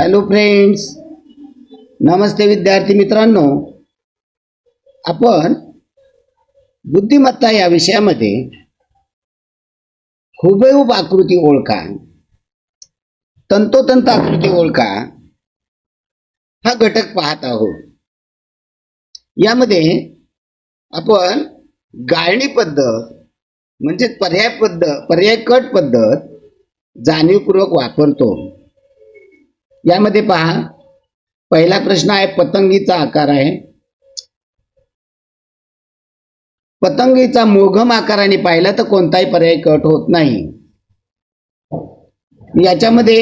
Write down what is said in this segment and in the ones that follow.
Hello friends नमस्ते विद्यार्थी मित्रांनो. आपण बुद्धिमत्ता या विषयामध्ये हुबेहूब आकृती ओळखा. तंतोतंत आकृती ओळखा. हा घटक पाहत आहोत. यामध्ये आपण गाळणी पद्धत म्हणजे पर्याय पद्धत पर्याय कट पद्धत जाणीवपूर्वक वापरतो. यामध्ये पहा पहिला प्रश्न आहे पतंगीचा आकार आहे. पतंगीचा मोघम आकाराने पाहिला तर कोणताही पर्याय कट होत नाही. याच्यामध्ये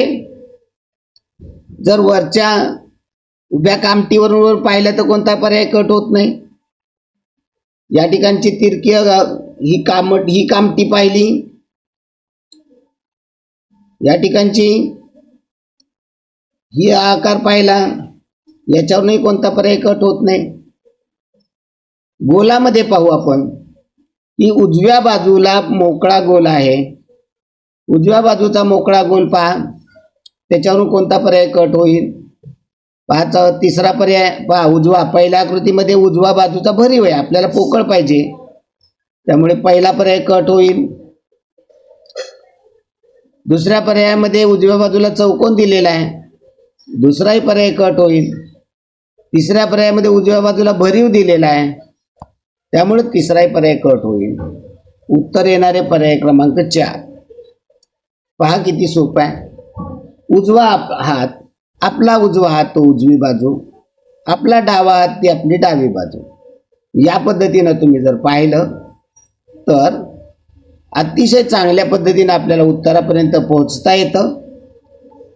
जर वरच्या उभ्या कामटीवरून पाहिलं तर कोणता पर्याय कट होत नाही. या ठिकाणची तिरकी ही काम ही कामटी पाहिली. या ठिकाणची ही आकार पाहिला याच्यावरही कोणता पर्याय कट होत नाही. गोलामध्ये पाहू आपण की उजव्या बाजूला मोकळा गोल आहे. उजव्या बाजूचा मोकळा गोल पहा त्याच्यावरून कोणता पर्याय कट होईल? पाच तिसरा पर्याय पहा उजवा. पहिल्या आकृतीमध्ये उजवा बाजूचा भरीव आहे आपल्याला पोकळ पाहिजे. त्यामुळे पहिला पर्याय कट होईल. दुसऱ्या पर्यायामध्ये उजव्या बाजूला चौकोन दिलेला आहे. दुसराही पर्याय कट होईल. तिसऱ्या पर्यायामध्ये उजव्या बाजूला भरीव दिलेला आहे. त्यामुळे तिसराही पर्याय कट होईल. उत्तर येणारे पर्याय क्रमांक चार. पहा किती सोपं आहे. उजवा आप- हात आपला उजवा हात तो उजवी बाजू. आपला डावा हात ती आपली डावी बाजू. या पद्धतीनं तुम्ही जर पाहिलं तर अतिशय चांगल्या पद्धतीनं आपल्याला उत्तरापर्यंत पोहोचता येतं.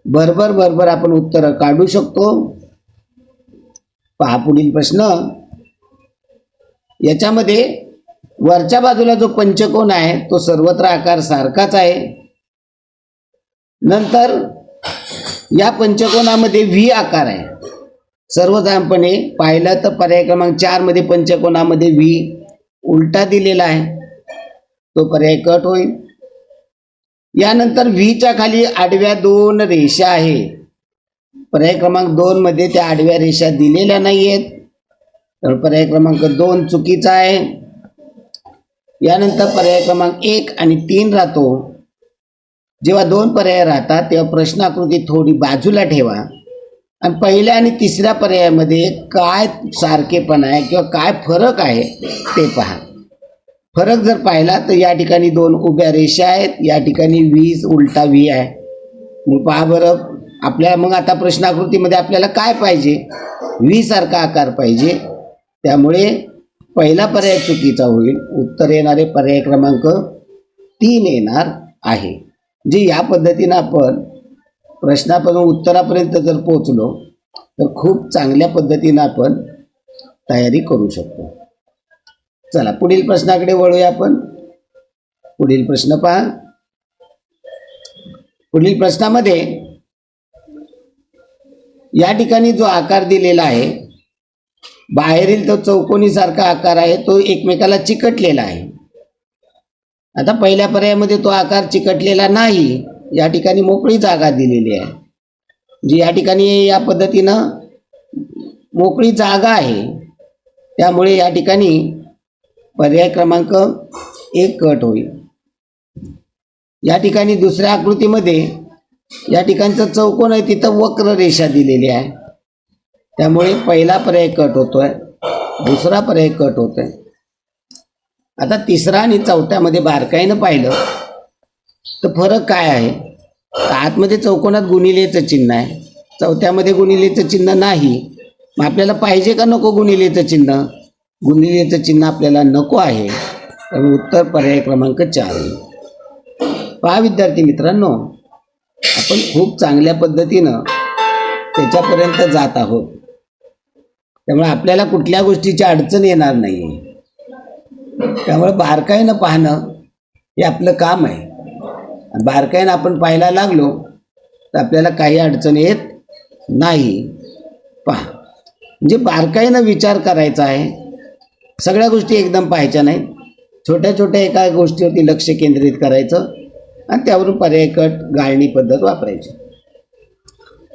बरोबर बरोबर आपण उत्तरं काढू शकतो. पहा पुढील प्रश्न. याच्यामध्ये वरच्या बाजूला जो पंचकोन आहे तो सर्वत्र आकार सारखाच आहे. नंतर या पंचकोनामध्ये व्ही आकार आहे. सर्वसाधारणपणे पाहिलं तर पर्याय क्रमांक चारमध्ये पंचकोनामध्ये व्ही उलटा दिलेला आहे. तो पर्याय कट होईल. यानंतर व्हीच्या खाली आडव्या दोन रेषा आहे. पर्याय क्रमांक दोन मध्ये त्या आडव्या रेषा दिलेल्या नाही आहेत तर पर्याय क्रमांक दोन चुकीचा आहे. यानंतर पर्याय क्रमांक एक आणि तीन राहतो. जेव्हा दोन पर्याय राहतात तेव्हा प्रश्नाकृती थोडी बाजूला ठेवा. आणि पहिल्या आणि तिसऱ्या पर्यायामध्ये काय सारखेपणा आहे किंवा काय फरक आहे ते पहा. फरक जर पाहिला तर या ठिकाणी दोन उभ्या रेषा आहेत या ठिकाणी वीज उलटा व्ही आहे. मग पहा बरं आपल्याला मग आता प्रश्नाकृतीमध्ये आपल्याला काय पाहिजे? व्ही सारखा आकार पाहिजे. त्यामुळे पहिला पर्याय चुकीचा होईल. उत्तर येणारे पर्याय क्रमांक तीन येणार आहे. जे या पद्धतीनं आपण प्रश्नापासून उत्तरापर्यंत जर पोचलो तर खूप चांगल्या पद्धतीनं आपण तयारी करू शकतो. चला पुढील प्रश्नाकडे वळूया आपण. पुढील प्रश्न पहा. पुढील प्रश्नामध्ये या ठिकाणी जो आकार दिलेला आहे बाहेरील तो चौकोनीसारखा आकार आहे तो एकमेकाला चिकटलेला आहे. आता पहिल्या पर्यायामध्ये तो आकार चिकटलेला नाही या ठिकाणी मोकळी जागा दिलेली आहे. जी या ठिकाणी या पद्धतीनं मोकळी जागा आहे त्यामुळे या ठिकाणी पर्याय क्रमांक एक कट होईल. या ठिकाणी दुसऱ्या आकृतीमध्ये या ठिकाणचं चौकोन आहे तिथं वक्र रेषा दिलेली आहे. त्यामुळे पहिला पर्याय कट होतोय दुसरा पर्याय कट होतोय. आता तिसरा आणि चौथ्यामध्ये बारकाईनं पाहिलं तर फरक काय आहे? आतमध्ये चौकोनात गुणिलेचं चिन्ह आहे चौथ्यामध्ये गुणिलेचं चिन्ह नाही. मग आपल्याला पाहिजे का नको गुणिलेचं चिन्ह? गुणिलेचं चिन्ह आपल्याला नको आहे त्यामुळे उत्तर पर्याय क्रमांक चार. पहा विद्यार्थी मित्रांनो आपण खूप चांगल्या पद्धतीनं त्याच्यापर्यंत जात आहोत. त्यामुळे आपल्याला कुठल्या गोष्टीची अडचण येणार नाही त्यामुळे बारकाईनं पाहणं हे आपलं काम आहे. बारकाईनं आपण पाहायला लागलो तर आपल्याला काही अडचण येत नाही. पहा म्हणजे बारकाईनं विचार करायचा आहे सगळ्या गोष्टी एकदम पाहायच्या नाहीत. छोट्या छोट्या एका गोष्टीवरती लक्ष केंद्रित करायचं आणि त्यावरून पर्याय कट गाळणी पद्धत वापरायची.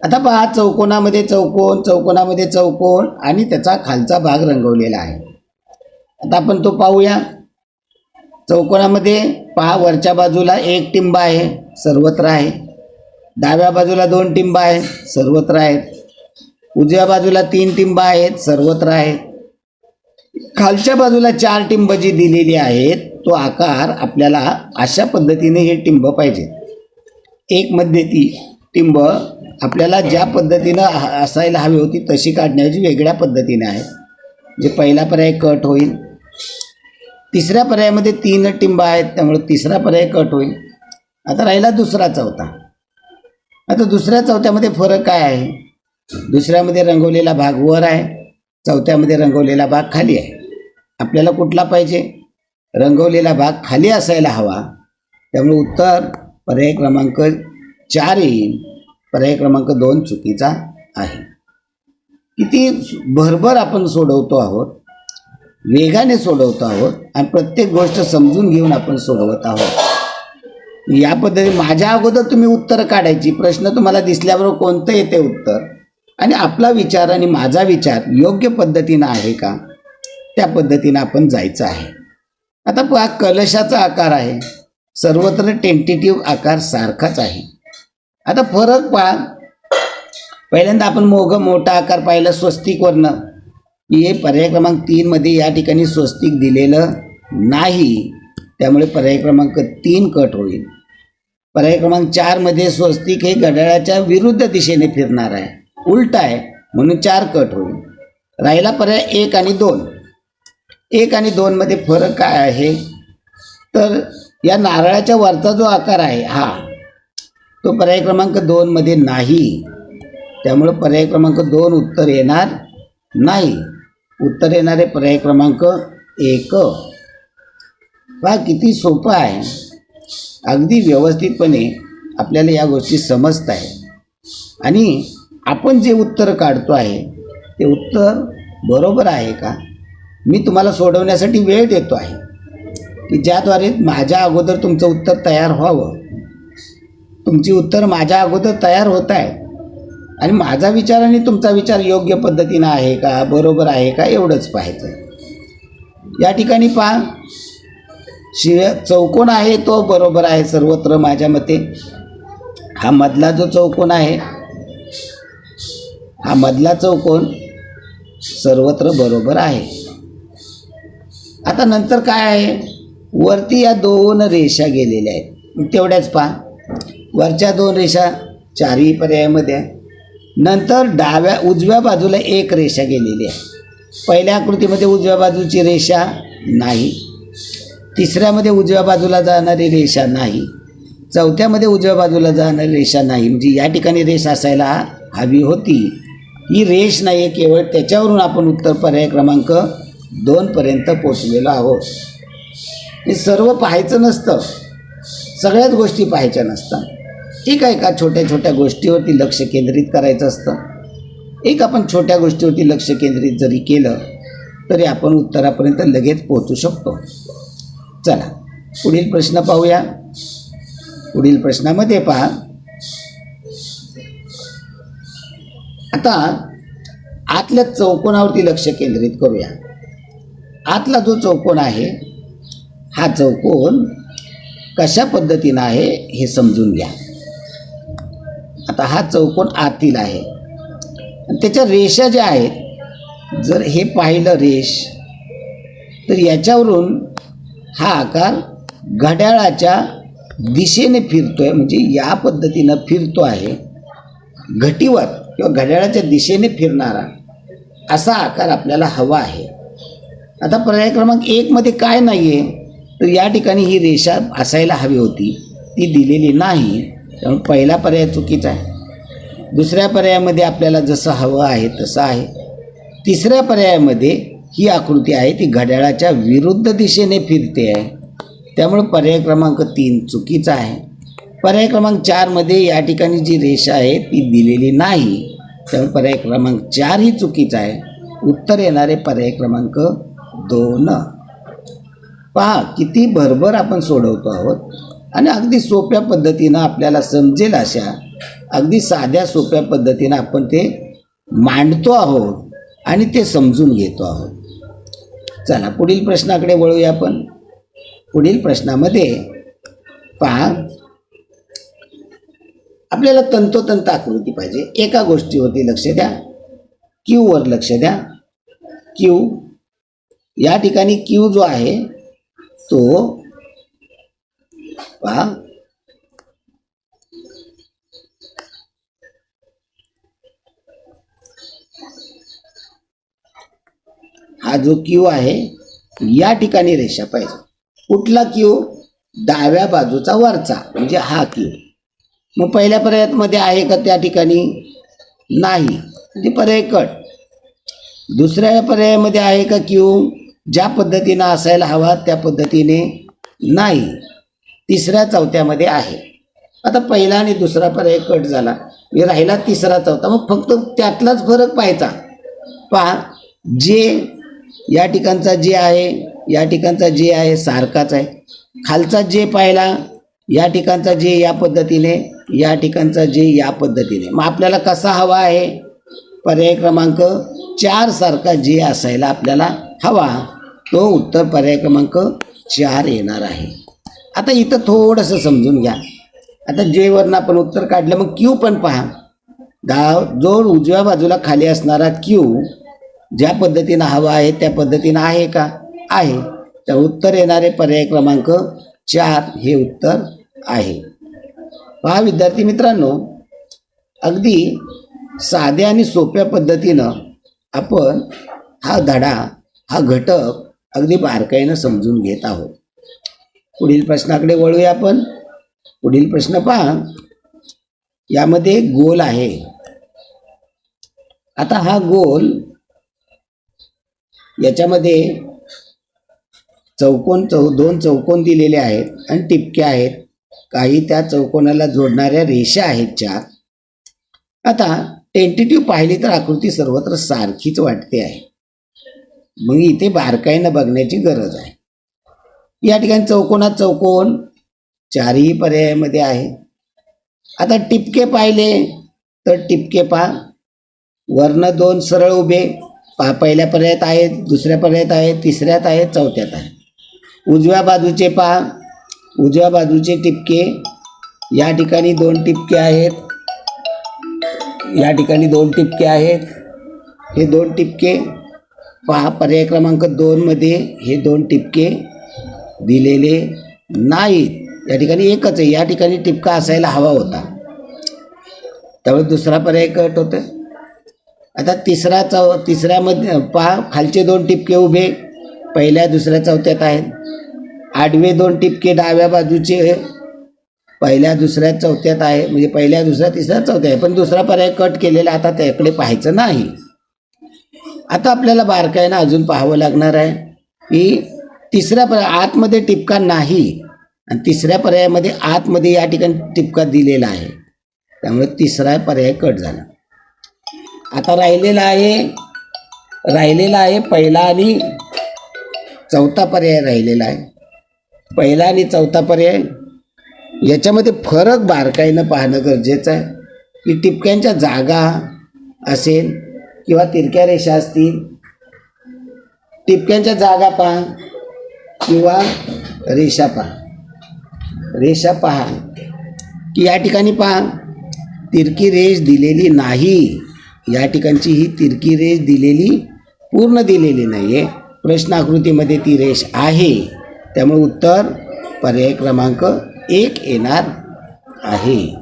आता पहा चौकोनामध्ये चौकोन चौकोनामध्ये चौकोन आणि त्याचा खालचा भाग रंगवलेला आहे. आता आपण तो पाहूया. चौकोनामध्ये पहा वरच्या बाजूला एक टिंब आहे सर्वत्र आहे. डाव्या बाजूला दोन टिंब आहेत सर्वत्र आहेत. उजव्या बाजूला तीन टिंब आहेत सर्वत्र आहेत. खालच्या बाजूला चार टिंब जी दिलेली आहेत. तो आकार आपल्याला अशा पद्धतीने हे टिंब पाहिजेत एक मध्ये ती टिंब आपल्याला ज्या पद्धतीनं असायला हवी होती तशी काढण्याची वेगळ्या पद्धतीने आहे. जे पहिला पर्याय कट होईल. तिसऱ्या पर्यायामध्ये तीन टिंब आहेत त्यामुळे तिसरा पर्याय कट होईल. आता राहिला दुसरा चौथा. आता दुसऱ्या चौथ्यामध्ये फरक काय आहे? दुसऱ्यामध्ये रंगवलेला भाग वर आहे. चौथ्यामध्ये रंगवलेला भाग खाली आहे. आपल्याला कुठला पाहिजे? रंगवलेला भाग खाली असायला हवा. त्यामुळे उत्तर पर्याय क्रमांक चार येईल. पर्याय क्रमांक दोन चुकीचा आहे. किती भरभर आपण सोडवतो आहोत वेगाने सोडवतो आहोत आणि प्रत्येक गोष्ट समजून घेऊन आपण सोडवत आहोत. या पद्धतीने माझ्या अगोदर तुम्ही उत्तर काढायची. प्रश्न तुम्हाला दिसल्याबरोबर कोणतं येते उत्तर? आणि आपला विचार आणि माझा विचार योग्य पद्धतीनं आहे का? त्या पद्धतीनं आपण जायचं आहे. आता पहा कलशाचा आकार आहे. सर्वत्र टेंटेटिव्ह आकार सारखाच आहे. आता फरक पहा. पहिल्यांदा आपण मोग मोठा आकार पाहिला स्वस्तिकवरनं हे पर्याय क्रमांक तीनमध्ये या ठिकाणी स्वस्तिक दिलेलं नाही. त्यामुळे पर्याय क्रमांक तीन कट होईल. पर्याय क्रमांक चारमध्ये स्वस्तिक हे घड्याळाच्या विरुद्ध दिशेने फिरणार आहे. उलट आहे म्हणून चार कट होईल. राहिला पर्याय एक आणि दोन. एक आणि दोनमध्ये फरक काय आहे? तर या नारळाच्या वरचा जो आकार आहे हा तो पर्याय क्रमांक दोनमध्ये नाही. त्यामुळं पर्याय क्रमांक दोन उत्तर येणार नाही. उत्तर येणारे पर्याय क्रमांक एक. पहा किती सोपं आहे. अगदी व्यवस्थितपणे आपल्याला या गोष्टी समजत आहे आणि आपण जे उत्तर काढतो आहे ते उत्तर बरोबर आहे का? मी तुम्हाला सोडवण्यासाठी वेळ देतो आहे. की ज्याद्वारे माझ्या अगोदर तुमचं उत्तर तयार व्हावं. तुमची उत्तर माझ्या अगोदर तयार होत आहे. आणि माझा विचार आणि तुमचा विचार योग्य पद्धतीनं आहे का बरोबर आहे का एवढंच पाहायचं. या ठिकाणी पहा. शिव चौकोन आहे तो बरोबर आहे सर्वत्र माझ्या मते. हा मधला जो चौकोन आहे हा मधला चौकोन सर्वत्र बरोबर आहे. आता नंतर काय आहे? वरती या दोन रेषा गेलेल्या आहेत. तेवढ्याच पहा. वरच्या दोन रेषा चारही पर्यायामध्ये आहे. नंतर डाव्या उजव्या बाजूला एक रेषा गेलेली आहे. पहिल्या आकृतीमध्ये उजव्या बाजूची रेषा नाही. तिसऱ्यामध्ये उजव्या बाजूला जाणारी रेषा नाही. चौथ्यामध्ये उजव्या बाजूला जाणारी रेषा नाही. म्हणजे या ठिकाणी रेषा असायला हवी होती. ही रेष नाही आहे केवळ त्याच्यावरून आपण उत्तर पर्याय क्रमांक दोनपर्यंत पोचलेलो आहोत. हे सर्व पाहायचं नसतं. सगळ्याच गोष्टी पाहायच्या नसतात. ठीक आहे का? छोट्या छोट्या गोष्टीवरती लक्ष केंद्रित करायचं असतं. एक आपण छोट्या गोष्टीवरती लक्ष केंद्रित जरी केलं तरी आपण उत्तरापर्यंत लगेच पोहोचू शकतो. चला पुढील प्रश्न पाहूया. पुढील प्रश्नामध्ये पहा. आता आतल्या चौकोनावरती लक्ष केंद्रित करूया. आतला जो चौकोन आहे हा चौकोन कशा पद्धतीनं आहे हे समजून घ्या. आता हा चौकोन आतील आहे. आणि त्याच्या रेषा ज्या आहेत जर हे पाहिलं रेष तर याच्यावरून हा आकार घड्याळाच्या दिशेने फिरतो आहे म्हणजे या पद्धतीनं फिरतो आहे घटीवर. किंवा घड्याळाच्या दिशेने फिरणारा असा आकार आपल्याला हवा आहे. आता पर्याय क्रमांक एकमध्ये काय नाही आहे तर या ठिकाणी ही रेषा असायला हवी होती. ती दिलेली नाही. त्यामुळे पहिला पर्याय चुकीचा आहे. दुसऱ्या पर्यायामध्ये आपल्याला जसं हवं आहे तसं आहे. तिसऱ्या पर्यायामध्ये ही आकृती आहे ती घड्याळाच्या विरुद्ध दिशेने फिरते आहे. त्यामुळे पर्याय क्रमांक तीन चुकीचा आहे. पर्याय क्रमांक चारमध्ये या ठिकाणी जी रेषा आहे ती दिलेली नाही. त्यामुळे पर्याय क्रमांक चार ही चुकीचा आहे. उत्तर येणारे पर्याय क्रमांक दोन. पहा किती भरभर आपण सोडवतो आहोत. आणि अगदी सोप्या पद्धतीनं आपल्याला समजेल अशा. अगदी साध्या सोप्या पद्धतीनं आपण ते मांडतो आहोत आणि ते समजून घेतो आहोत. चला पुढील प्रश्नाकडे वळूया आपण. पुढील प्रश्नामध्ये पहा आपल्याला तंतोतंत आकृती पाहिजे. एका गोष्टीवरती लक्ष द्या. क्यू वर लक्ष द्या. क्यू या ठिकाणी क्यू जो आहे तो पहा. हा जो क्यू आहे या ठिकाणी रेषा पाहिजे. कुठला क्यू डाव्या बाजूचा वरचा म्हणजे हा क्यू मग पहिल्या पर्यायामध्ये आहे का त्या ठिकाणी? नाही. म्हणजे पर्याय कट दुसऱ्या पर्यायामध्ये आहे का क्यू? ज्या पद्धतीनं असायला हवा त्या पद्धतीने नाही. तिसऱ्या चौथ्यामध्ये आहे. आता पहिला आणि दुसरा पर्याय कट झाला. मी राहिला तिसरा चौथा. मग फक्त त्यातलाच फरक पाहायचा. पहा जे या ठिकाणचा जे आहे या ठिकाणचा जे आहे सारखाच आहे. खालचा जे पाहिला या ठिकाणचा जे या पद्धतीने या ठिकाणचा जे या पद्धतीने. मग आपल्याला कसा हवा आहे? पर्याय क्रमांक चारसारखा जे असायला आपल्याला हवा तो उत्तर पर्याय क्रमांक चार येणार आहे. आता इथं थोडंसं समजून घ्या. आता जेवरनं आपण उत्तर काढलं मग क्यू पण पहा. डाव जो उजव्या बाजूला खाली असणारा क्यू ज्या पद्धतीनं हवा आहे त्या पद्धतीनं आहे का? आहे. तर उत्तर येणारे पर्याय क्रमांक चार हे उत्तर आहे. पहा विद्यार्थी मित्रांनो अगदी साध्या आणि सोप्या पद्धतीनं आपण हा धडा हा घटक अगदी बारकाईनं समजून घेत आहोत. पुढील प्रश्नाकडे वळूया आपण. पुढील प्रश्न पहा. यामध्ये गोल आहे. आता हा गोल याच्यामध्ये चौकोन चौ दोन चौकोन दिलेले आहेत आणि टिपके आहेत. काही त्या चौकोनाला जोडणाऱ्या रेषा आहेत चार. आता टेंटेटिव्ह पाहिली तर आकृती सर्वत्र सारखीच वाटते आहे. मग इथे बारकाईनं बघण्याची गरज आहे. या ठिकाणी चौकोनात चौकोन चारही पर्यायामध्ये आहे. आता टिपके पाहिले तर टिपके पहा. वर्ण दोन सरळ उभे. पा पहिल्या पर्यायात आहेत दुसऱ्या पर्यायात आहेत तिसऱ्यात आहेत चौथ्यात आहे उजव्या बाजूचे पहा. उजव्या बाजूचे टिपके. या ठिकाणी दोन टिपके आहेत. या ठिकाणी दोन टिपके आहेत. हे दोन टिपके पहा पर्याय क्रमांक दोनमध्ये हे दोन टिपके दिलेले नाहीत. या ठिकाणी एकच आहे. या ठिकाणी टिपका असायला हवा होता. त्यामुळे दुसरा पर्याय कट होतं आता तिसरा चौ तिसऱ्यामध्ये पहा खालचे दोन टिपके उभे. पहिल्या दुसऱ्या चौथ्यात आहेत. आडवे दोन टिपके डाव्या बाजूचे पहिल्या दुसऱ्या चौथ्यात आहे. म्हणजे पहिल्या दुसऱ्या तिसऱ्या चौथ्या आहे. पण दुसरा पर्याय कट केलेला आता त्याकडे पाहायचं नाही. आता आपल्याला बारकाईनं अजून पाहावं लागणार आहे की तिसऱ्या पर्याय आतमध्ये टिपका नाही. आणि तिसऱ्या पर्यायामध्ये आतमध्ये या ठिकाणी टिपका दिलेला आहे. त्यामुळे तिसरा पर्याय कट झाला. आता राहिलेला आहे राहिलेला आहे पहिला आणि चौथा पर्याय राहिलेला आहे. पहिला आणि चौथा पर्याय. याच्यामध्ये फरक बारकाईनं पाहणं गरजेचं आहे. की टिपक्यांच्या जागा असेल किंवा तिरक्या रेषा असतील टिपक्यांच्या जागा पहा किंवा रेषा पहा. रेषा पहा की या ठिकाणी पहा तिरकी रेष दिलेली नाही. या ठिकाणची ही तिरकी रेष दिलेली पूर्ण दिलेली नाही आहे प्रश्नाकृतीमध्ये ती रेष आहे. त्यामुळे उत्तर पर्याय क्रमांक एक येणार आहे.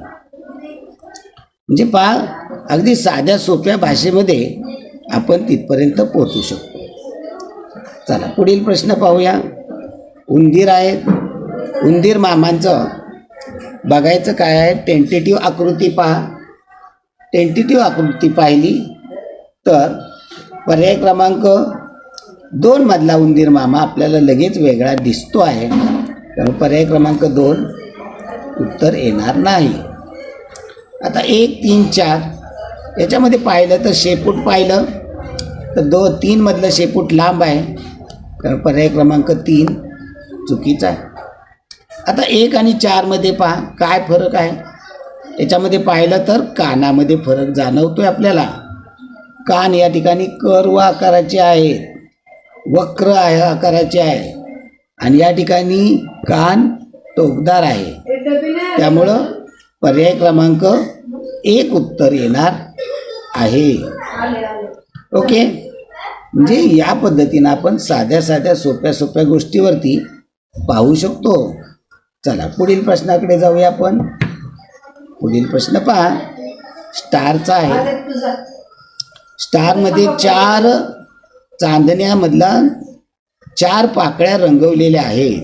म्हणजे पहा अगदी साध्या सोप्या भाषेमध्ये आपण तिथपर्यंत पोहोचू शकतो. चला पुढील प्रश्न पाहूया. उंदीर आहेत उंदीर मामांचं बघायचं काय आहे? टेंटेटिव्ह आकृती पहा. टेंटेटिव्ह आकृती पाहिली तर पर्याय क्रमांक दोन मधला उंदीर मामा आपल्याला लगेच वेगळा दिसतो आहे. त्यामुळे पर्याय क्रमांक दोन उत्तर येणार नाही. आता एक तीन चार याच्यामध्ये पाहिलं तर शेपूट पाहिलं. तर दो तीनमधलं शेपूट लांब आहे. तर पर्याय क्रमांक तीन चुकीचा आहे. आता एक आणि चारमध्ये पहा काय फरक आहे? याच्यामध्ये पाहिलं तर कानामध्ये फरक जाणवतो आहे आपल्याला. कान या ठिकाणी कर्व आकाराचे आहेत. वक्र आहे आकाराचे आहे. आणि या ठिकाणी कान टोकदार आहे. त्यामुळं पर्याय क्रमांक एक उत्तर येणार आहे. ओके? म्हणजे या पद्धतीनं आपण साध्या साध्या सोप्या सोप्या गोष्टीवरती पाहू शकतो. चला पुढील प्रश्नाकडे जाऊया आपण. पुढील प्रश्न पहा. स्टारचा आहे. स्टारमध्ये चार चांदण्यामधला चार पाकळ्या रंगवलेल्या आहेत.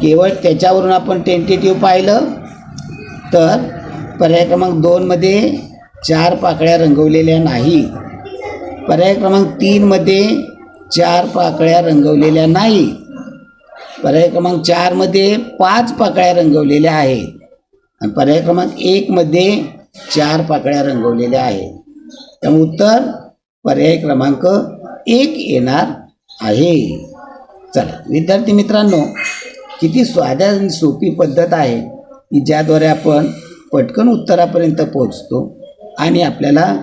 केवळ त्याच्यावरून आपण टेंटेटिव्ह पाहिलं तर पर्याय क्रमांक दोनमध्ये चार पाकळ्या रंगवलेल्या नाही. पर्याय क्रमांक तीनमध्ये चार पाकळ्या रंगवलेल्या नाही. पर्याय क्रमांक चारमध्ये पाच पाकळ्या रंगवलेल्या आहेत. आणि पर्याय क्रमांक एकमध्ये चार पाकळ्या रंगवलेल्या आहेत. त्यामुळे उत्तर पर्याय क्रमांक एक येणार आहे. चला विद्यार्थी मित्रांनो किती साध्या आणि सोपी पद्धत आहे की ज्याद्वारे आपण पटकन उत्तरापर्यंत पोहोचतो आणि आपल्याला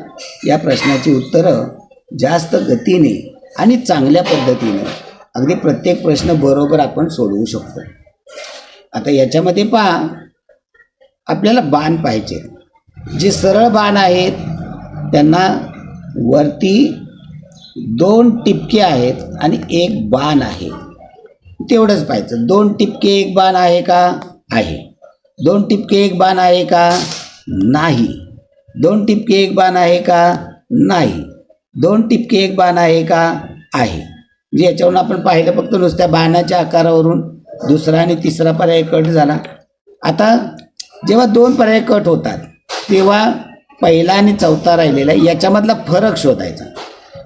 या प्रश्नाची उत्तरं जास्त गतीने आणि चांगल्या पद्धतीने अगदी प्रत्येक प्रश्न बरोबर आपण सोडवू शकतो. आता याच्यामध्ये पहा आपल्याला बाण पाहिजे जे सरळ बाण आहेत त्यांना वरती दोन टिपके आहेत आणि एक बाण आहे. तेवढंच पाहिजे दोन टिपके एक बाण आहे का? आहे. दोन टिपके एक बाण आहे का? नाही. दोन टिपके एक बाण आहे का? नाही. दोन टिपके एक बाण आहे का? आहे. म्हणजे याच्यावरून आपण पाहिलं फक्त नुसत्या बाणाच्या आकारावरून दुसरा आणि तिसरा पर्याय कट झाला. आता जेव्हा दोन पर्याय कट होतात तेव्हा पहिला आणि चौथा राहिलेला याच्यामधला फरक शोधायचा.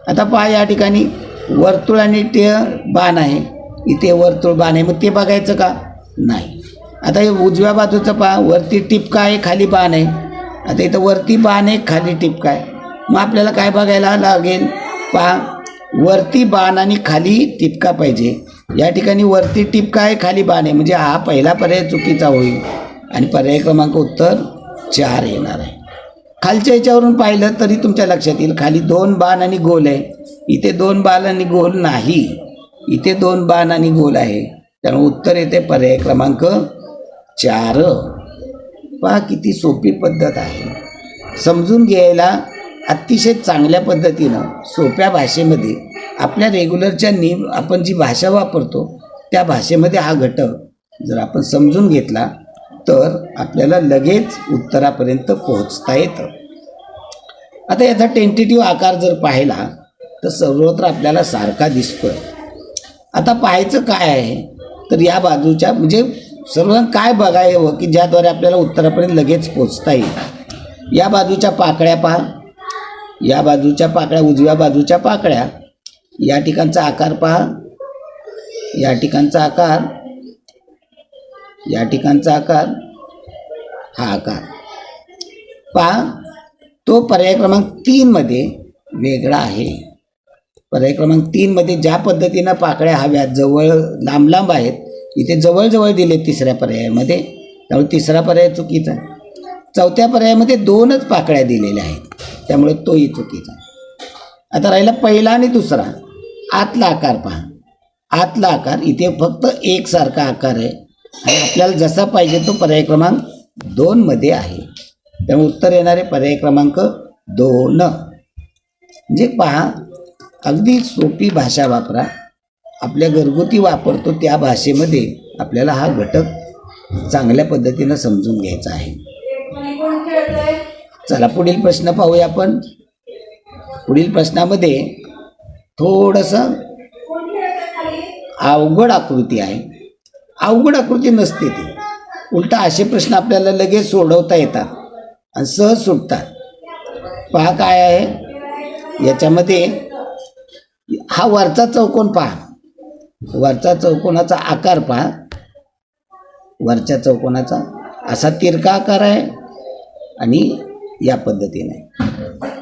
आता पहा या ठिकाणी वर्तुळ आणि ते बाण आहे. इथे वर्तुळ बाण आहे. मग ते बघायचं का? नाही. आता हे उजव्या बाजूचं पहा वरती टिपका आहे खाली बाण आहे. आता इथं वरती बाण आहे खाली टिपका आहे. मग आपल्याला काय बघायला लागेल? पहा वरती बाण आणि खाली टिपका पाहिजे. या ठिकाणी वरती टिपका आहे खाली बाण आहे. म्हणजे हा पहिला पर्याय चुकीचा होईल. आणि पर्याय क्रमांक उत्तर चार येणार आहे. खालच्या याच्यावरून पाहिलं तरी तुमच्या लक्षात येईल. खाली दोन बाण आणि गोल आहे. इथे दोन बाण आणि गोल नाही. इथे दोन बाण आणि गोल आहे. त्यामुळे उत्तर येते पर्याय क्रमांक चार. पहा किती सोपी पद्धत आहे. समजून घ्यायला अतिशय चांगल्या पद्धतीनं सोप्या भाषेमध्ये आपल्या रेग्युलरच्या नियम आपण जी भाषा वापरतो त्या भाषेमध्ये हा घटक जर आपण समजून घेतला तर आपल्याला लगेच उत्तरापर्यंत पोहोचता येतं. आता याचा टेंटेटिव्ह आकार जर पाहिला तर सर्वत्र आपल्याला सारखा दिसतोय. आता पाहायचं काय आहे? तर या बाजूच्या म्हणजे सर्वजण काय बघावं की ज्याद्वारे आपल्याला उत्तरापर्यंत लगेच पोचता येईल? या बाजूच्या पाकळ्या पहा. या बाजूच्या पाकळ्या उजव्या बाजूच्या पाकळ्या. या ठिकाणचा आकार पहा. या ठिकाणचा आकार या ठिकाणचा आकार हा आकार. पहा तो पर्याय क्रमांक तीनमध्ये वेगळा आहे. पर्याय क्रमांक तीनमध्ये ज्या पद्धतीनं पाकळ्या हव्यात जवळ लांब लांब आहेत इथे जवळजवळ दिले तिसऱ्या पर्यायामध्ये. त्यामुळे तिसरा पर्याय चुकीचा. चौथ्या पर्यायामध्ये दोनच पाकळ्या दिलेल्या आहेत. त्यामुळे तोही चुकीचा. आता राहिला पहिला आणि दुसरा. आतला आकार पहा. आतला आकार इथे फक्त एकसारखा आकार आहे. आणि आपल्याला जसा पाहिजे तो पर्याय क्रमांक दोनमध्ये आहे. त्यामुळे उत्तर येणारे पर्याय क्रमांक दोन. म्हणजे पहा अगदी सोपी भाषा वापरा. आपल्या घरगुती वापरतो त्या भाषेमध्ये आपल्याला हा घटक चांगल्या पद्धतीनं समजून घ्यायचा आहे. चला पुढील प्रश्न पाहूया आपण. पुढील प्रश्नामध्ये थोडंसं अवघड आकृती आहे. अवघड आकृती नसते ती. उलटा असे प्रश्न आपल्याला लगेच सोडवता येतात आणि सहज सुटतात. पहा काय आहे? याच्यामध्ये हा वरचा चौकोन पहा. वरचा चौकोनाचा आकार पहा. वरच्या चौकोनाचा असा तिरका आकार आहे आणि या पद्धतीने.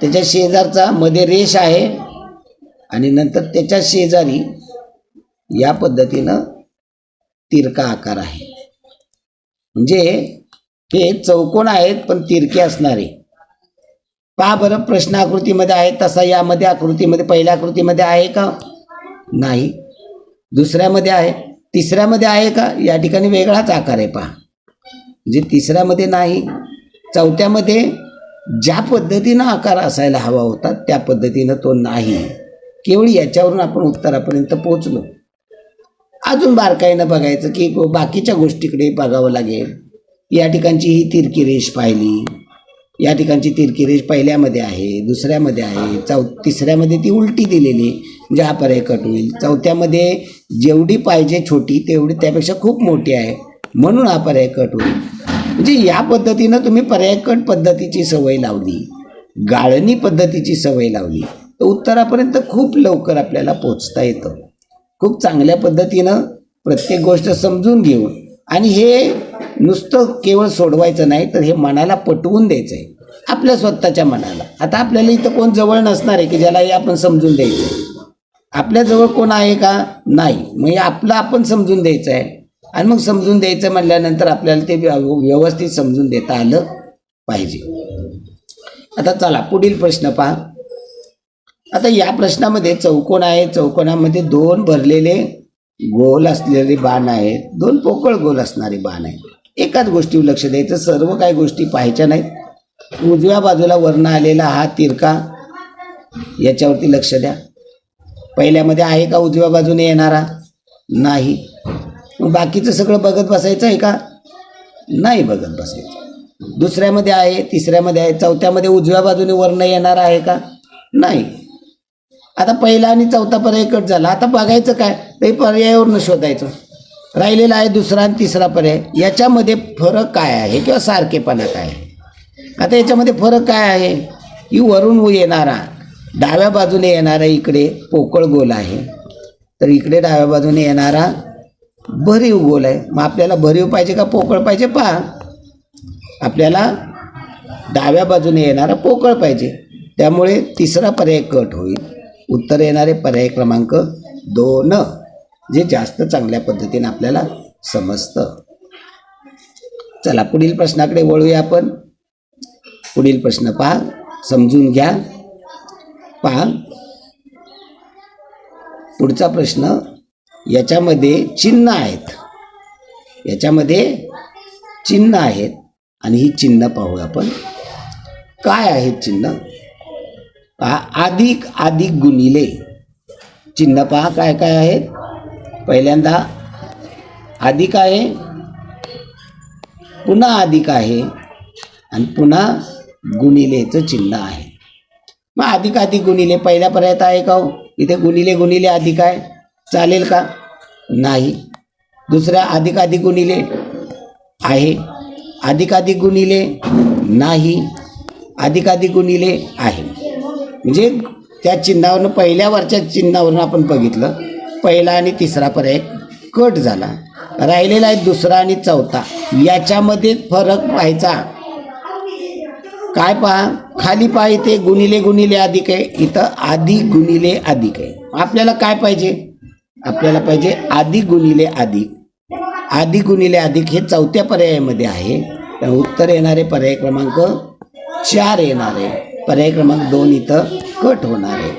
त्याच्या शेजारचा मध्ये रेष आहे आणि नंतर त्याच्या शेजारी या पद्धतीनं तिरका आकार आहे. म्हणजे हे चौकोन आहेत पण तिरके असणारे. पहा बरं प्रश्न आकृतीमध्ये आहे तसा यामध्ये आकृतीमध्ये पहिल्या आकृतीमध्ये आहे का? नाही. दुसऱ्यामध्ये आहे. तिसऱ्यामध्ये आहे का? या ठिकाणी वेगळाच आकार आहे पहा. म्हणजे तिसऱ्यामध्ये नाही चौथ्यामध्ये ज्या पद्धतीनं आकार असायला हवा होता त्या पद्धतीनं तो नाही. केवळ याच्यावरून आपण उत्तरापर्यंत पोचलो अजून बारकाईनं बघायचं की बाकीच्या गोष्टीकडे बघावं लागेल. या ठिकाणची ही तिरकी रेष पाहिली. या ठिकाणची तिरकी रेष पहिल्यामध्ये आहे दुसऱ्यामध्ये आहे चौ तिसऱ्यामध्ये ती उलटी दिलेली म्हणजे हा पर्याय कट होईल. चौथ्यामध्ये जेवढी पाहिजे छोटी तेवढी त्यापेक्षा खूप मोठी आहे. म्हणून हा पर्याय कट होईल. म्हणजे या पद्धतीनं तुम्ही पर्याय कट पद्धतीची सवय लावली. गाळणी पद्धतीची सवय लावली. तर उत्तरापर्यंत खूप लवकर आपल्याला पोचता येतं. खूप चांगल्या पद्धतीनं प्रत्येक गोष्ट समजून घेऊन आणि हे नुसतं केवळ सोडवायचं नाही तर हे मनाला पटवून द्यायचं आहे आपल्या स्वतःच्या मनाला. आता आपल्याला इथं कोण जवळ नसणार आहे की ज्याला हे आपण समजून द्यायचं आहे आपल्याजवळ कोण आहे का? नाही. मग हे आपलं आपण समजून द्यायचं आहे आणि मग समजून द्यायचं म्हणल्यानंतर आपल्याला ते व्यव- व्यवस्थित समजून देता आलं पाहिजे. आता चला पुढील प्रश्न पहा. आता या प्रश्नामध्ये चौकोन आहे. चौकोनामध्ये दोन भरलेले गोल असलेले बाण आहेत. दोन पोकळ गोल असणारे बाण आहेत. एकाच गोष्टीवर लक्ष द्यायचं. सर्व काही गोष्टी पाहायच्या नाहीत. उजव्या बाजूला वर्ण आलेला हा तिरका. याच्यावरती लक्ष द्या. पहिल्यामध्ये आहे का उजव्या बाजूने येणारा? नाही. बाकीचं सगळं बघत बसायचं आहे का? नाही बघत बसायचं. दुसऱ्यामध्ये आहे तिसऱ्यामध्ये आहे चौथ्यामध्ये उजव्या बाजूने वर्ण येणार आहे का? नाही. आता पहिला आणि चौथा पर्याय कट झाला. आता बघायचं काय? ते पर्यायावरनं शोधायचं. राहिलेला आहे दुसरा आणि तिसरा पर्याय. याच्यामध्ये फरक काय आहे किंवा सारखेपणा काय आहे? आता याच्यामध्ये फरक काय आहे? की वरून येणारा डाव्या बाजूने येणारा इकडे पोकळ गोल आहे. तर इकडे डाव्या बाजूने येणारा भरीव गोल आहे. मग आपल्याला भरीव पाहिजे का पोकळ पाहिजे? पहा. आपल्याला डाव्या बाजूने येणारा पोकळ पाहिजे. त्यामुळे तिसरा पर्याय कट होईल. उत्तर येणारे पर्याय क्रमांक दोन जे जास्त चांगल्या पद्धतीने आपल्याला समजतं. चला पुढील प्रश्नाकडे वळूया आपण. पुढील प्रश्न पहा समजून घ्या. पहा. पुढचा प्रश्न याच्यामध्ये चिन्ह आहेत. याच्यामध्ये चिन्ह आहेत. आणि ही चिन्ह पाहू आपण. काय आहेत चिन्ह? अधिक अधिक गुणिले. चिन्ह पहा काय काय आहेत. पहिल्यांदा अधिक आहे. पुन्हा अधिक आहे. आणि पुन्हा गुणिलेचं चिन्ह आहे. मग अधिक अधिक गुणिले पहिल्या पर्यायात आहे का हो? इथे गुणिले गुणिले अधिक आहे. चालेल का? नाही. दुसऱ्या अधिक अधिक गुणिले आहे. अधिक अधिक गुणिले नाही. अधिक अधिक गुणिले आहे. म्हणजे त्या चिन्हावरनं पहिल्या वरच्या चिन्हावरून आपण बघितलं. पहिला आणि तिसरा पर्याय कट झाला. राहिलेला आहे दुसरा आणि चौथा. याच्यामध्ये फरक पाहायचा. काय पहा? खाली पहा इथे गुणिले गुणिले अधिक आहे. इथं आधी गुणिले अधिक आहे. आपल्याला काय पाहिजे? आपल्याला पाहिजे आधी गुणिले अधिक. आधी गुणिले अधिक हे चौथ्या पर्यायामध्ये आहे. उत्तर येणारे पर्याय क्रमांक चार येणार आहे. पर्याय क्रमांक दोन इथं कट होणार आहे.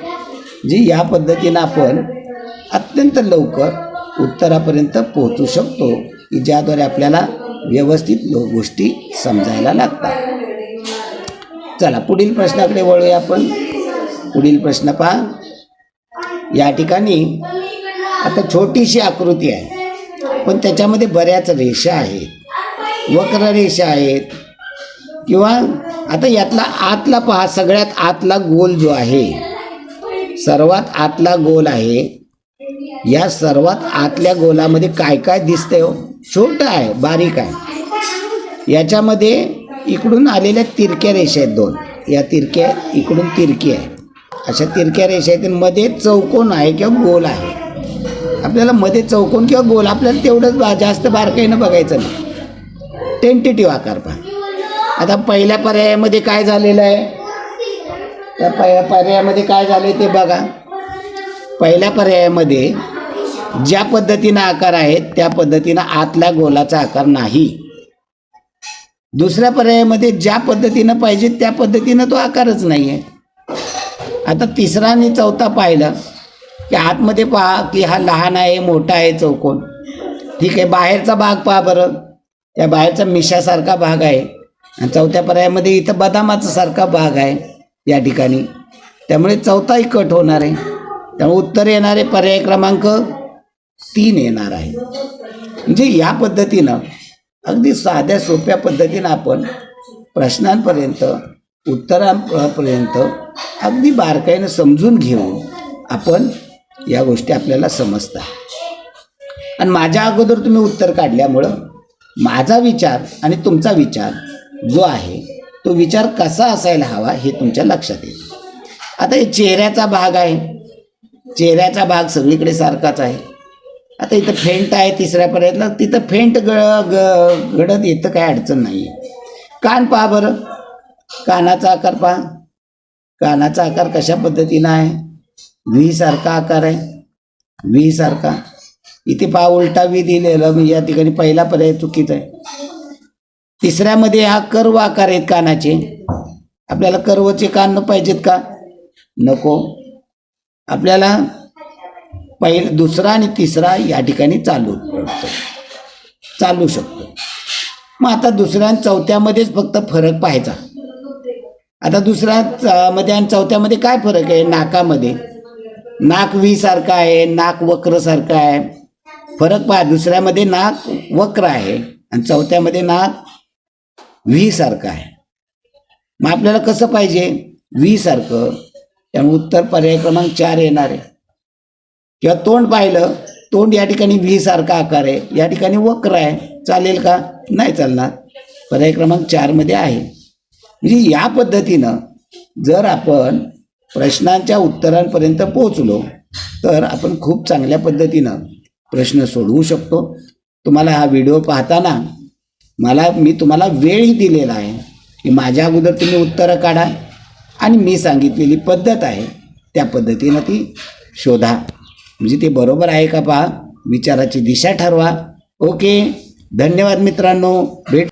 जी या पद्धतीनं आपण अत्यंत लवकर उत्तरापर्यंत पोहोचू शकतो की ज्याद्वारे आपल्याला व्यवस्थित लो गोष्टी समजायला लागतात. चला पुढील प्रश्नाकडे वळूया आपण. पुढील प्रश्न पहा. या ठिकाणी आता छोटीशी आकृती आहे पण त्याच्यामध्ये बऱ्याच रेषा आहेत. वक्र रेषा आहेत किंवा आता यातला आतला पहा सगळ्यात आतला गोल जो आहे सर्वात आतला गोल आहे या सर्वात आतल्या गोलामध्ये काय काय दिसतंय हो? छोटं आहे बारीक आहे. याच्यामध्ये इकडून आलेल्या तिरक्या रेषा आहेत दोन. या तिरक्या इकडून तिरकी आहे. अशा तिरक्या रेषा आहेत मध्ये चौकोन आहे किंवा गोल आहे. आपल्याला मध्ये चौकोन किंवा गोल आपल्याला तेवढंच बा जास्त बारकाईनं बघायचं नाही. टेंटेटिव्ह आकार पहा. आता पहिल्या पर्यायामध्ये काय झालेलं आहे? त्या पहिल्या पर्यायामध्ये काय झाले ते बघा. पहिल्या पर्यायामध्ये ज्या पद्धतीनं आकार आहेत त्या पद्धतीनं आतल्या गोलाचा आकार नाही. दुसऱ्या पर्यायामध्ये ज्या पद्धतीनं पाहिजे त्या पद्धतीनं तो आकारच नाही आहे आता तिसरा आणि चौथा पाहिलं की आतमध्ये पहा की हा लहान आहे मोठा आहे चौकोन. ठीक आहे बाहेरचा भाग पहा बरं. त्या बाहेरचा मिशासारखा भाग आहे. आणि चौथ्या पर्यायामध्ये इथं बदामाचा सारखा भाग आहे या ठिकाणी. त्यामुळे चौथाही कट होणार आहे. त्यामुळे उत्तर येणारे पर्याय क्रमांक तीन येणार आहे. म्हणजे या पद्धतीनं अगदी साध्या सोप्या पद्धतीनं आपण प्रश्नांपर्यंत उत्तरांपर्यंत अगदी बारकाईनं समजून घेऊन आपण या गोष्टी आपल्याला समजतात. आणि माझ्या अगोदर तुम्ही उत्तर काढल्यामुळं माझा विचार आणि तुमचा विचार जो आहे तो विचार कसा असायला हवा हे तुमच्या लक्षात येईल आता हे चेहऱ्याचा भाग आहे. चेहऱ्याचा भाग सगळीकडे सारखाच आहे. आता इथं फेंट आहे तिसऱ्या पर्यायातला तिथं फेंट ग ग घडत येतं काय अडचण नाही आहे कान पहा बरं. कानाचा आकार पहा. कानाचा आकार कशा पद्धतीनं आहे? व्हीसारखा आकार आहे. व्हीसारखा इथे पहा उलटा व्ही दिलेला म्हणजे या ठिकाणी पहिला पर्याय चुकीचा आहे. तिसऱ्यामध्ये हा कर्व आकार आहेत कानाचे. आपल्याला कर्वचे कान पाहिजेत का? नको. आपल्याला पहिला दुसरा आणि तिसरा या ठिकाणी चालू चालू शकतो. मग आता दुसऱ्या आणि चौथ्यामध्येच फक्त फरक पाहायचा. आता दुसऱ्या च- मध्ये आणि चौथ्यामध्ये काय फरक आहे? नाकामध्ये. नाक वी सारखा आहे नाक वक्र सारखा आहे. फरक पहा दुसऱ्यामध्ये नाक वक्र आहे आणि चौथ्यामध्ये नाक व्ही सारखं आहे. मग आपल्याला कसं पाहिजे? व्ही सारखं त्यामुळे उत्तर पर्याय क्रमांक चार येणार आहे. किंवा तोंड पाहिलं तोंड या ठिकाणी व्ही सारखा आकार आहे. या ठिकाणी वक्र आहे. चालेल का? नाही चालणार. पर्याय क्रमांक चारमध्ये आहे. म्हणजे या पद्धतीनं जर आपण प्रश्नांच्या उत्तरांपर्यंत पोहोचलो तर आपण खूप चांगल्या पद्धतीनं प्रश्न सोडवू शकतो. तुम्हाला हा व्हिडिओ पाहताना मला मी तुम्हाला वेळही दिलेला आहे. की माझ्या अगोदर तुम्ही उत्तरं काढा. आणि मी सांगितलेली पद्धत आहे. त्या पद्धतीनं ती शोधा. म्हणजे ते बरोबर आहे का पहा? विचाराची दिशा ठरवा. ओके? धन्यवाद मित्रांनो. भेट